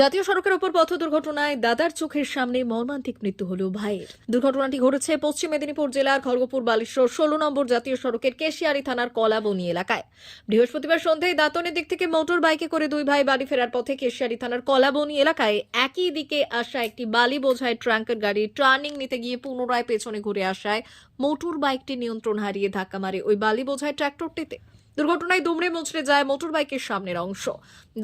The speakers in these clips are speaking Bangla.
জাতীয় সড়কের ওপর পথ দুর্ঘটনায় দাদার চোখের সামনে মর্মান্তিক মৃত্যু হল ভাইয়ের। দুর্ঘটনাটি ঘটেছে পশ্চিম মেদিনীপুর জেলার খড়গপুর বালেশ্বর ষোলো নম্বর জাতীয় সড়কের কেশিয়ারি থানার কলাবনি এলাকায়। বৃহস্পতিবার সন্ধ্যায় দাঁতনের দিক থেকে মোটর বাইকে করে দুই ভাই বাড়ি ফেরার পথে কেশিয়ারি থানার কলাবনি এলাকায় একই দিকে আসা একটি বালি বোঝায় ট্রাঙ্কের গাড়ি টার্নিং নিতে গিয়ে পুনরায় পেছনে ঘুরে আসায় মোটর বাইকটি নিয়ন্ত্রণ হারিয়ে ধাক্কা মারে ওই বালি বোঝায় ট্র্যাক্টরটিতে দুর্ঘটনায় দুমড়ে মুচড়ে যায় মোটর বাইকের সামনের অংশ।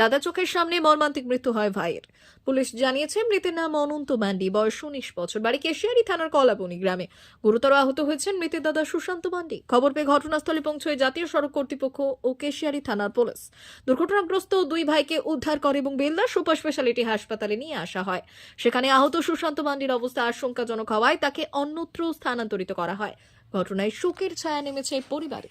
দাদা চোখের সামনে মর্মান্তিক মৃত্যু হয় ভাইয়ের। পুলিশ জানিয়েছে, মৃতের নাম অনন্ত মান্ডি, বয়স উনিশ বছর। বাড়ি কেশিয়ারি থানার কলাবনি গ্রামে গুরুতর আহত হয়েছেন মৃতের দাদা সুশান্ত মান্ডি। খবর পেয়ে ঘটনাস্থলে পৌঁছয় জাতীয় সড়ক কর্তৃপক্ষ ও কেশিয়ারি থানার পুলিশ। দুর্ঘটনাগ্রস্ত দুই ভাইকে উদ্ধার করে এবং বেলদা সুপার স্পেশালিটি হাসপাতালে নিয়ে আসা হয়। সেখানে আহত সুশান্ত মান্ডির অবস্থা আশঙ্কাজনক হওয়ায় তাকে অন্যত্র স্থানান্তরিত করা হয়। ঘটনায় শোকের ছায়া নেমেছে পরিবারে।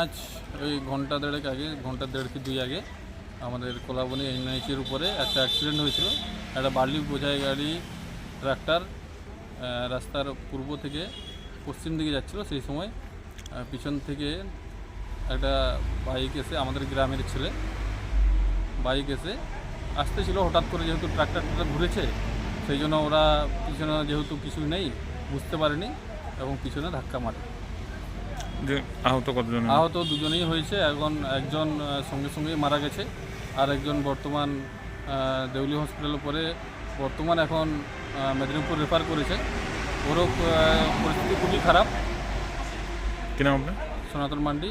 আজ ওই ঘণ্টা দেড়েক আগে, ঘণ্টা দেড় কি দুই আগে আমাদের কোলাবনি এনআইসির উপরে একটা অ্যাক্সিডেন্ট হয়েছিল। একটা বালি বোঝাই গাড়ি ট্রাক্টর রাস্তার পূর্ব থেকে পশ্চিম দিকে যাচ্ছিল সেই সময়। পিছন থেকে একটা বাইক এসে আমাদের গ্রামের ছেলে বাইক এসে আসতেছিল হঠাৎ করে যেহেতু ট্রাক্টরটা ঘুরেছে, সেই জন্য ওরা পিছনে যেহেতু কিছু নেই, বুঝতে পারেনি এবং পিছনে ধাক্কা মারে। যে আহত কতজন আহত দুজনেই হয়েছে। এখন একজন সঙ্গে সঙ্গেই মারা গেছে। আর একজন বর্তমান দেউলি হসপিটালে পরে বর্তমান এখন মেদিনীপুর রেফার করেছে। ওরও পরিস্থিতি খুবই খারাপ। কিনা সনাতন আপনার? Sanatan Mandi.